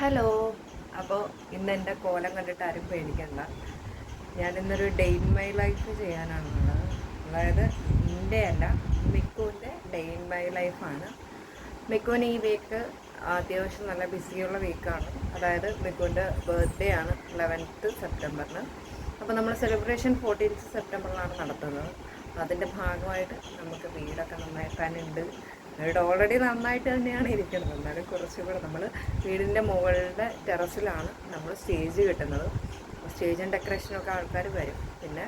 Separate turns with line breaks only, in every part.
Hello. അപ്പോൾ ഇന്ന് എന്റെ കോലം കണ്ടിട്ട് ആരും പേടിക്കണ്ട. ഞാൻ ഇന്നൊരു ഡേ ഇൻ മൈ ലൈഫ് ചെയ്യാനാണുള്ളത്. അതായത് എന്റെ അല്ല മിക്കുവിന്റെ ഡേ ഇൻ മൈ ലൈഫാണ് മിക്കുവിന് ഈ വീക്ക് അത്യാവശ്യം നല്ല ബിസിയുള്ള വീക്കാണ് അതായത് മിക്കുവിന്റെ ബർത്ത്ഡേ ആണ് ലെവൻത്ത് സെപ്റ്റംബറിന്. അപ്പോൾ നമ്മൾ സെലിബ്രേഷൻ ഫോർട്ടീൻത്ത് സെപ്റ്റംബറിലാണ് നടത്തുന്നത്. അതിന്റെ ഭാഗമായിട്ട് നമുക്ക് വീടൊക്കെ നന്നാക്കാനുണ്ട് വീട് ഓൾറെഡി നന്നായിട്ട് തന്നെയാണ് ഇരിക്കുന്നത്. എന്നാലും കുറച്ചുകൂടെ നമ്മൾ വീടിന്റെ മുകളിലെ ടെറസിലാണ് നമ്മൾ സ്റ്റേജ് കിട്ടുന്നത്. സ്റ്റേജും ഡെക്കറേഷനൊക്കെ ആൾക്കാർ വരും. പിന്നെ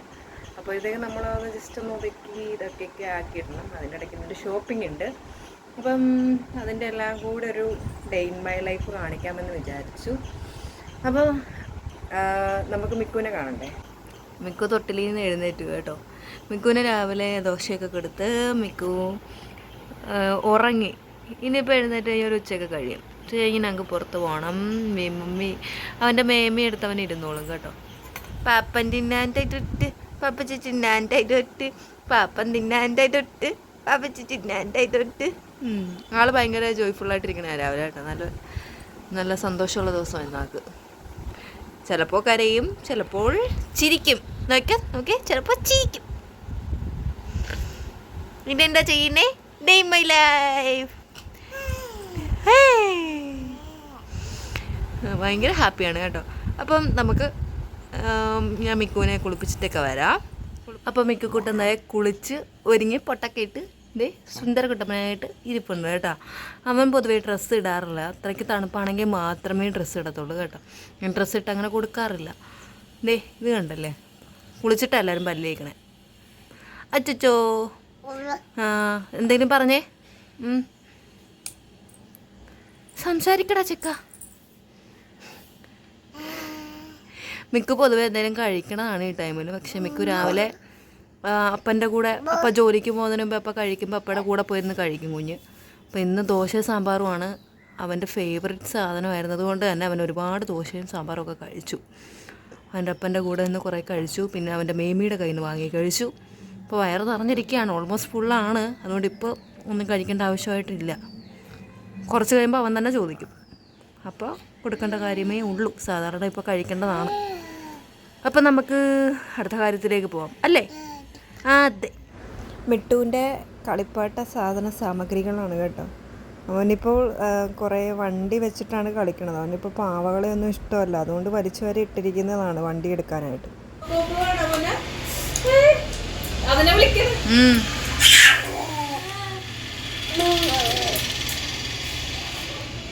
അപ്പോഴത്തേക്ക് നമ്മൾ ജസ്റ്റ് ഒന്ന് ഒതുക്കി ഇതൊക്കെ ആക്കിയിടണം. അതിന്റെ ഇടയ്ക്ക് ഒരു ഷോപ്പിംഗ് ഉണ്ട്. അപ്പം അതിന്റെ എല്ലാം കൂടെ ഒരു ഡേ ഇൻ മൈ ലൈഫ് കാണിക്കാമെന്ന് വിചാരിച്ചു. അപ്പോൾ നമുക്ക് മിക്കുവിനെ കാണണ്ടേ? മിക്കു തൊട്ടിലിൽ നിന്ന് എഴുന്നേറ്റ് കേട്ടോ. മിക്കുവിനെ രാവിലെ ദോശയൊക്കെ കൊടുത്ത് മിക്കു ഉറങ്ങി. ഇനിയിപ്പോൾ എഴുന്നേറ്റ് ഈ ഒരു ഉച്ചയ്ക്ക് കഴിയും. ഉച്ച കഴിഞ്ഞ് ഞങ്ങൾക്ക് പുറത്ത് പോകണം മമ്മി അവന്റെ മേമി എടുത്തവൻ ഇരുന്നോളും കേട്ടോ. പാപ്പൻ തിന്നാന്റെ തൊട്ട് പാപ്പച്ചി തിന്നാന്റെ തൊട്ട് പാപ്പൻ തിന്നാന്റെ തൊട്ട് പാപ്പച്ചി തിന്നാന്റെ തൊട്ട്. ഉം. ആൾ ഭയങ്കര ജോയ്ഫുള്ളായിട്ടിരിക്കണേ രാവിലെ കേട്ടോ. നല്ല നല്ല സന്തോഷമുള്ള ദിവസമായിരുന്നു ആൾക്ക്. ചിലപ്പോൾ കരയും ചിലപ്പോൾ ചിരിക്കും. നോക്കാം ഓക്കെ ചിലപ്പോൾ ചിരിക്കും. ഇതെന്താ ചെയ്യുന്നേ? ഡേ മൈ ലൈഫ് ഭയങ്കര ഹാപ്പിയാണ് കേട്ടോ. അപ്പം നമുക്ക് ഞാൻ മിക്കുവിനെ കുളിപ്പിച്ചിട്ടൊക്കെ വരാം. അപ്പം മിക്കുക്കുട്ടനായ കുളിച്ച് ഒരുങ്ങി പൊട്ടൊക്കെ ഇട്ട് സുന്ദര കുട്ടപ്പനായിട്ട് ഇരിപ്പുണ്ട് കേട്ടോ. അവൻ പൊതുവേ ഡ്രസ്സ് ഇടാറില്ല. അത്രയ്ക്ക് തണുപ്പാണെങ്കിൽ മാത്രമേ ഡ്രസ്സ് ഇടത്തുള്ളൂ കേട്ടോ. ഞാൻ ഡ്രസ്സ് ഇട്ട് അങ്ങനെ കൊടുക്കാറില്ല. ദേ ഇത് കണ്ടല്ലേ? കുളിച്ചിട്ടാണ് എല്ലാവരും പല്ലേക്കണേ അച്ചച്ചോ. എന്തെങ്കിലും പറഞ്ഞേ. സംസാരിക്കടാ ചെക്ക. മിക്കു പൊതുവെ എന്തെങ്കിലും കഴിക്കണതാണ് ഈ ടൈമിൽ പക്ഷെ മിക്കു രാവിലെ അപ്പന്റെ കൂടെ അപ്പ ജോലിക്ക് പോകുന്നതിന് മുമ്പ് അപ്പ കഴിക്കുമ്പോൾ അപ്പയുടെ കൂടെ പോയിരുന്ന് കഴിക്കും കുഞ്ഞ്. അപ്പോൾ ഇന്ന് ദോശ സാമ്പാറുമാണ് അവന്റെ ഫേവററ്റ് സാധനമായിരുന്നത്. കൊണ്ട് തന്നെ അവൻ ഒരുപാട് ദോശയും സാമ്പാറും ഒക്കെ കഴിച്ചു. അവന്റെ അപ്പന്റെ കൂടെ നിന്ന് കുറേ കഴിച്ചു. പിന്നെ അവന്റെ മേമിയുടെ കയ്യിൽ നിന്ന് വാങ്ങി കഴിച്ചു. ഇപ്പോൾ വയറ് നിറഞ്ഞിരിക്കുകയാണ് ഓൾമോസ്റ്റ് ഫുള്ളാണ് അതുകൊണ്ട് ഇപ്പോൾ ഒന്നും കഴിക്കേണ്ട ആവശ്യമായിട്ടില്ല. കുറച്ച് കഴിയുമ്പോൾ അവൻ തന്നെ ചോദിക്കും. അപ്പോൾ കൊടുക്കേണ്ട കാര്യമേ ഉള്ളൂ. സാധാരണ ഇപ്പോൾ കഴിക്കേണ്ടതാണ്. അപ്പം നമുക്ക് അടുത്ത കാര്യത്തിലേക്ക് പോവാം. അല്ലേ? ആ അതെ.
മിട്ടുവിന്റെ കളിപ്പാട്ട സാധന സാമഗ്രികളാണ് കേട്ടോ. അവനിപ്പോൾ കുറേ വണ്ടി വെച്ചിട്ടാണ് കളിക്കുന്നത് അവനിപ്പോൾ പാവകളെ ഒന്നും ഇഷ്ടമല്ല. അതുകൊണ്ട് വലിച്ചു വരെ ഇട്ടിരിക്കുന്നതാണ് വണ്ടി എടുക്കാനായിട്ട്.
ഉം.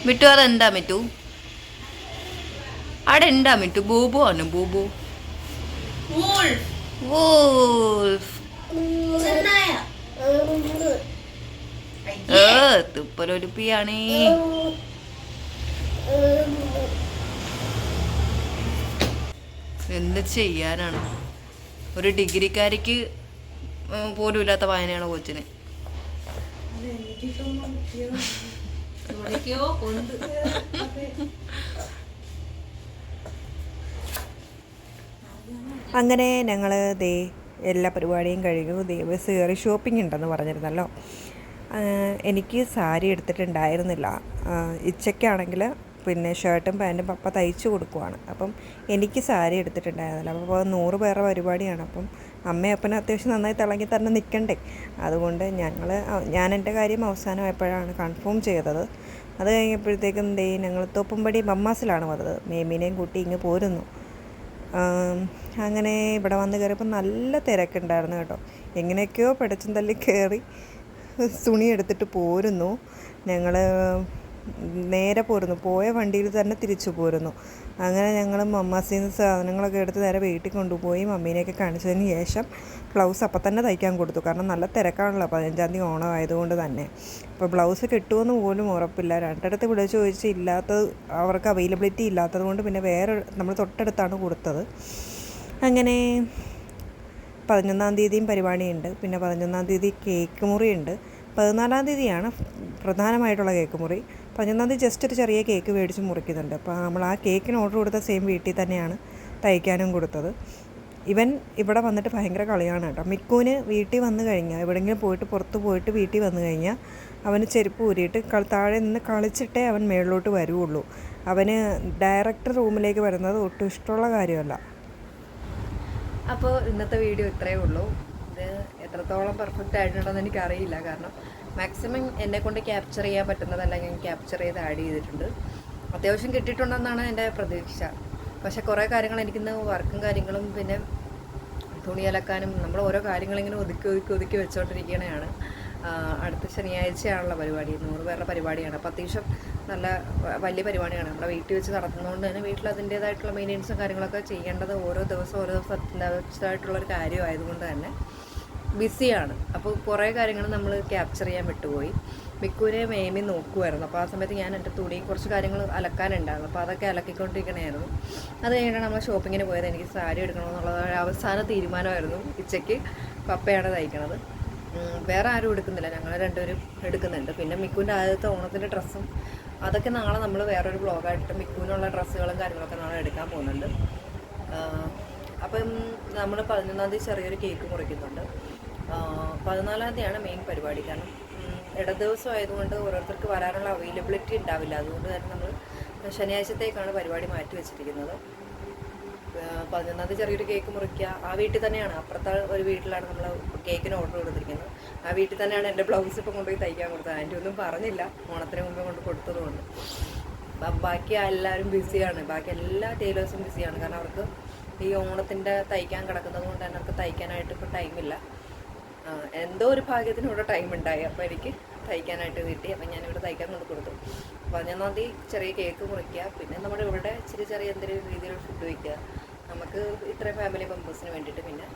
മിട്ടു എന്താ മിറ്റു അവിടെ എന്താ മിറ്റു ബൂബു ആണ് ബൂബു? ഏ തുപ്പലൊരുപ്പിയാണേ എന്ത് ചെയ്യാനാണ്? ഒരു ഡിഗ്രിക്കാരിക്ക് പോലും ഇല്ലാത്ത വായനയാണ് കൊച്ചിന്.
അങ്ങനെ ഞങ്ങൾ ദേ എല്ലാ പരിപാടിയും കഴിഞ്ഞു. ദേ ബസ് കയറി ഷോപ്പിംഗ് ഉണ്ടെന്ന് പറഞ്ഞിരുന്നല്ലോ. എനിക്ക് സാരി എടുത്തിട്ടുണ്ടായിരുന്നില്ല. ഇച്ചയ്ക്കാണെങ്കിൽ പിന്നെ ഷർട്ടും പാന്റും പപ്പ തയ്ച്ചു കൊടുക്കുവാണ്. അപ്പം എനിക്ക് സാരി എടുത്തിട്ടുണ്ടായിരുന്നില്ല. അപ്പോൾ നൂറ് പേരുടെ പരിപാടിയാണ്. അപ്പം അമ്മയും അപ്പനും അത്യാവശ്യം നന്നായി തിളങ്ങി തന്നെ നിൽക്കണ്ടേ അതുകൊണ്ട് ഞങ്ങൾ ഞാൻ എന്റെ കാര്യം അവസാനമായപ്പോഴാണ് കൺഫേം ചെയ്തത്. അത് കഴിഞ്ഞപ്പോഴത്തേക്കും ദേ ഞങ്ങൾ തോപ്പുംപടി മമ്മാസിലാണ് വന്നത്. മേമിനെയും കൂട്ടി ഇങ്ങ് പോരുന്നു. അങ്ങനെ ഇവിടെ വന്ന് കയറിയപ്പോൾ നല്ല തിരക്കുണ്ടായിരുന്നു കേട്ടോ. എങ്ങനെയൊക്കെയോ പിടച്ചും തല്ലി കയറി തുണി എടുത്തിട്ട് പോരുന്നു. ഞങ്ങൾ നേരെ പോരുന്നു. പോയ വണ്ടിയിൽ തന്നെ തിരിച്ചു പോരുന്നു. അങ്ങനെ ഞങ്ങൾ മമ്മാസിൽ നിന്ന് സാധനങ്ങളൊക്കെ എടുത്ത് നേരെ വീട്ടിൽ കൊണ്ടുപോയി മമ്മീനെയൊക്കെ കാണിച്ചതിന് ശേഷം ബ്ലൗസ് അപ്പം തന്നെ തയ്ക്കാൻ കൊടുത്തു. കാരണം നല്ല തിരക്കാണല്ലോ പതിനഞ്ചാം തീയതി ഓണം ആയതുകൊണ്ട് തന്നെ. അപ്പോൾ ബ്ലൗസ് കിട്ടുമെന്ന് പോലും ഉറപ്പില്ല. രണ്ടിടത്ത് വിളിച്ച് ചോദിച്ച് ഇല്ലാത്തത് അവർക്ക് അവൈലബിലിറ്റി ഇല്ലാത്തത് കൊണ്ട് പിന്നെ വേറെ നമ്മൾ തൊട്ടടുത്താണ് കൊടുത്തത്. അങ്ങനെ പതിനൊന്നാം തീയതിയും പരിപാടിയുണ്ട്. പിന്നെ പതിനൊന്നാം തീയതി കേക്ക് മുറിയുണ്ട്. പതിനാലാം തീയതിയാണ് പ്രധാനമായിട്ടുള്ള കേക്ക് മുറി. പതിനൊന്നാം തീയതി ജസ്റ്റ് ഒരു ചെറിയ കേക്ക് മേടിച്ച് മുറിക്കുന്നുണ്ട്. അപ്പോൾ നമ്മൾ ആ കേക്കിന് ഓർഡർ കൊടുത്ത സെയിം വീട്ടിൽ തന്നെയാണ് തയ്ക്കാനും കൊടുത്തത്. ഇവൻ ഇവിടെ വന്നിട്ട് ഭയങ്കര കളിയാണ് കേട്ടോ. മിക്കൂന് വീട്ടിൽ വന്നു കഴിഞ്ഞാൽ എവിടെയെങ്കിലും പോയിട്ട് പുറത്ത് പോയിട്ട് വീട്ടിൽ വന്നു കഴിഞ്ഞാൽ അവന് ചെരുപ്പ് ഊരിയിട്ട് താഴെ നിന്ന് കളിച്ചിട്ടേ അവൻ മേളിലോട്ട് വരുള്ളൂ അവന് ഡയറക്റ്റ് റൂമിലേക്ക് വരുന്നത് ഒട്ടും ഇഷ്ടമുള്ള കാര്യമല്ല.
അപ്പോൾ ഇന്നത്തെ വീഡിയോ ഇത്രയേ ഉള്ളൂ. ഇത് എത്രത്തോളം പെർഫെക്റ്റ് ആയിട്ടുണ്ടെന്ന് എനിക്കറിയില്ല. കാരണം മാക്സിമം എന്നെ കൊണ്ട് ക്യാപ്ചർ ചെയ്യാൻ പറ്റുന്നതല്ല ഞാൻ ക്യാപ്ചർ ചെയ്ത് ആഡ് ചെയ്തിട്ടുണ്ട്. അത്യാവശ്യം കിട്ടിയിട്ടുണ്ടെന്നാണ് എന്റെ പ്രതീക്ഷ. പക്ഷേ കുറേ കാര്യങ്ങൾ എനിക്കിന്ന് വർക്കും കാര്യങ്ങളും പിന്നെ തുണി അലക്കാനും നമ്മൾ ഓരോ കാര്യങ്ങളിങ്ങനെ ഒതുക്കി ഒതുക്കി ഒതുക്കി വെച്ചുകൊണ്ടിരിക്കുകയാണ് അടുത്ത ശനിയാഴ്ചയാണുള്ള പരിപാടി. നൂറ് പേരുടെ പരിപാടിയാണ്. അപ്പോൾ അത്യാവശ്യം നല്ല വലിയ പരിപാടിയാണ്. നമ്മുടെ വീട്ടിൽ വെച്ച് നടത്തുന്നതുകൊണ്ട് തന്നെ വീട്ടിൽ അതിന്റേതായിട്ടുള്ള മെയിന്റെനൻസും കാര്യങ്ങളൊക്കെ ചെയ്യേണ്ടത് ഓരോ ദിവസം ഓരോ ദിവസം അത്യാവശ്യമായിട്ടുള്ളൊരു കാര്യമായതുകൊണ്ട് തന്നെ. ബിസിയാണ്. അപ്പോൾ കുറേ കാര്യങ്ങൾ നമ്മൾ ക്യാപ്ചർ ചെയ്യാൻ വിട്ടുപോയി. മിക്കൂരെ മേമി നോക്കുമായിരുന്നു അപ്പോൾ ആ സമയത്ത് ഞാൻ എന്റെ തുണി കുറച്ച് കാര്യങ്ങൾ അലക്കാനുണ്ടായിരുന്നു. അപ്പോൾ അതൊക്കെ അലക്കിക്കൊണ്ടിരിക്കണമായിരുന്നു അത് കഴിഞ്ഞിട്ടാണ് നമ്മൾ ഷോപ്പിങ്ങിന് പോയത്. എനിക്ക് സാരി എടുക്കണമെന്നുള്ളത് അവസാന തീരുമാനമായിരുന്നു ഉച്ചയ്ക്ക് പപ്പയാണ് തയ്ക്കണത്. വേറെ ആരും എടുക്കുന്നില്ല. ഞങ്ങൾ രണ്ടുപേരും എടുക്കുന്നുണ്ട്. പിന്നെ മിക്കുവിന്റെ ആദ്യത്തെ ഓണത്തിന്റെ ഡ്രസ്സും അതൊക്കെ നാളെ നമ്മൾ വേറൊരു ബ്ലോഗായിട്ട് മിക്കുവിനുള്ള ഡ്രസ്സുകളും കാര്യങ്ങളൊക്കെ നാളെ എടുക്കാൻ പോകുന്നുണ്ട്. അപ്പം നമ്മൾ പതിനൊന്നാം തീയതി ചെറിയൊരു കേക്ക് മുറിക്കുന്നുണ്ട്. പതിനാലാം തീയതിയാണ് മെയിൻ പരിപാടി. കാരണം ഇട ദിവസം ആയതുകൊണ്ട് ഓരോരുത്തർക്ക് വരാനുള്ള അവൈലബിലിറ്റി ഉണ്ടാവില്ല. അതുകൊണ്ട് തന്നെ നമ്മൾ ശനിയാഴ്ചത്തേക്കാണ് പരിപാടി മാറ്റി വെച്ചിരിക്കുന്നത്. പതിനൊന്നാം തീയതി ചെറിയൊരു കേക്ക് മുറിക്കുക. ആ വീട്ടിൽ തന്നെയാണ്. അപ്പുറത്തെ ഒരു വീട്ടിലാണ് നമ്മൾ കേക്കിന് ഓർഡർ കൊടുത്തിരിക്കുന്നത്. ആ വീട്ടിൽ തന്നെയാണ് എന്റെ ബ്ലൗസ് ഇപ്പം കൊണ്ടുപോയി തയ്ക്കാൻ കൊടുത്തത്. ആന്റി ഒന്നും പറഞ്ഞില്ല. ഓണത്തിന് മുമ്പേ കൊണ്ട് കൊടുത്തതുകൊണ്ട് ബാക്കി എല്ലാവരും ബിസിയാണ് ബാക്കി എല്ലാ ടൈലേഴ്സും ബിസിയാണ് കാരണം അവർക്ക് ഈ ഓണത്തിന്റെ തയ്ക്കാൻ കിടക്കുന്നത് കൊണ്ട് തന്നെ അവർക്ക് തയ്ക്കാനായിട്ട് ഇപ്പോൾ ടൈമില്ല എന്തോ ഒരു ഭാഗ്യത്തിന് ഇവിടെ ടൈം ഉണ്ടായി. അപ്പോൾ എനിക്ക് തയ്ക്കാനായിട്ട് കിട്ടി. അപ്പം ഞാനിവിടെ തയ്ക്കാൻ കൊണ്ട് കൊടുത്തു. പതിനൊന്നാം തീയതി ചെറിയ കേക്ക് മുറിക്കുക. പിന്നെ നമ്മുടെ ഇവിടെ ചെറിയ ചെറിയ എന്തെങ്കിലും രീതിയിൽ ഫുഡ് വയ്ക്കുക. നമുക്ക് ഇത്രയും ഫാമിലി മെമ്പേഴ്സിന് വേണ്ടിയിട്ട് പിന്നെ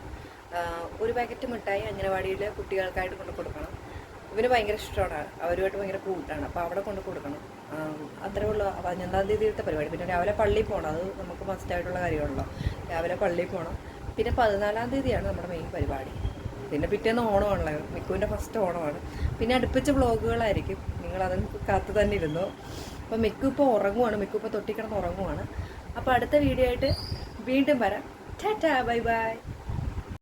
ഒരു പാക്കറ്റ് മിഠായി അംഗനവാടിയിൽ കുട്ടികൾക്കായിട്ട് കൊണ്ട് കൊടുക്കണം. ഇവന് ഭയങ്കര ഇഷ്ടമാണ്. അവരുമായിട്ട് ഭയങ്കര കൂട്ടാണ്. അപ്പോൾ അവിടെ കൊണ്ട് കൊടുക്കണം. അത്രേ ഉള്ളൂ. പതിനൊന്നാം തീയതിയിലത്തെ പരിപാടി. പിന്നെ രാവിലെ പള്ളിയിൽ പോകണം. അത് നമുക്ക് മസ്റ്റായിട്ടുള്ള കാര്യമാണല്ലോ. രാവിലെ പള്ളിയിൽ പോകണം. പിന്നെ പതിനാലാം തീയതിയാണ് നമ്മുടെ മെയിൻ പരിപാടി. പിന്നെ പിറ്റേന്ന് ഓണമാണല്ലോ. മിക്കുവിന്റെ ഫസ്റ്റ് ഓണമാണ്. പിന്നെ അടുപ്പിച്ച വ്ളോഗുകളായിരിക്കും. നിങ്ങളതും കാത്തു തന്നെ ഇരുന്നു. അപ്പോൾ മിക്കു ഇപ്പോൾ ഉറങ്ങുവാണ്. മിക്കു ഇപ്പോൾ തൊട്ടിക്കിടന്ന് ഉറങ്ങുവാണ്. അപ്പോൾ അടുത്ത വീഡിയോ ആയിട്ട് വീണ്ടും വരാം. Tata bye bye.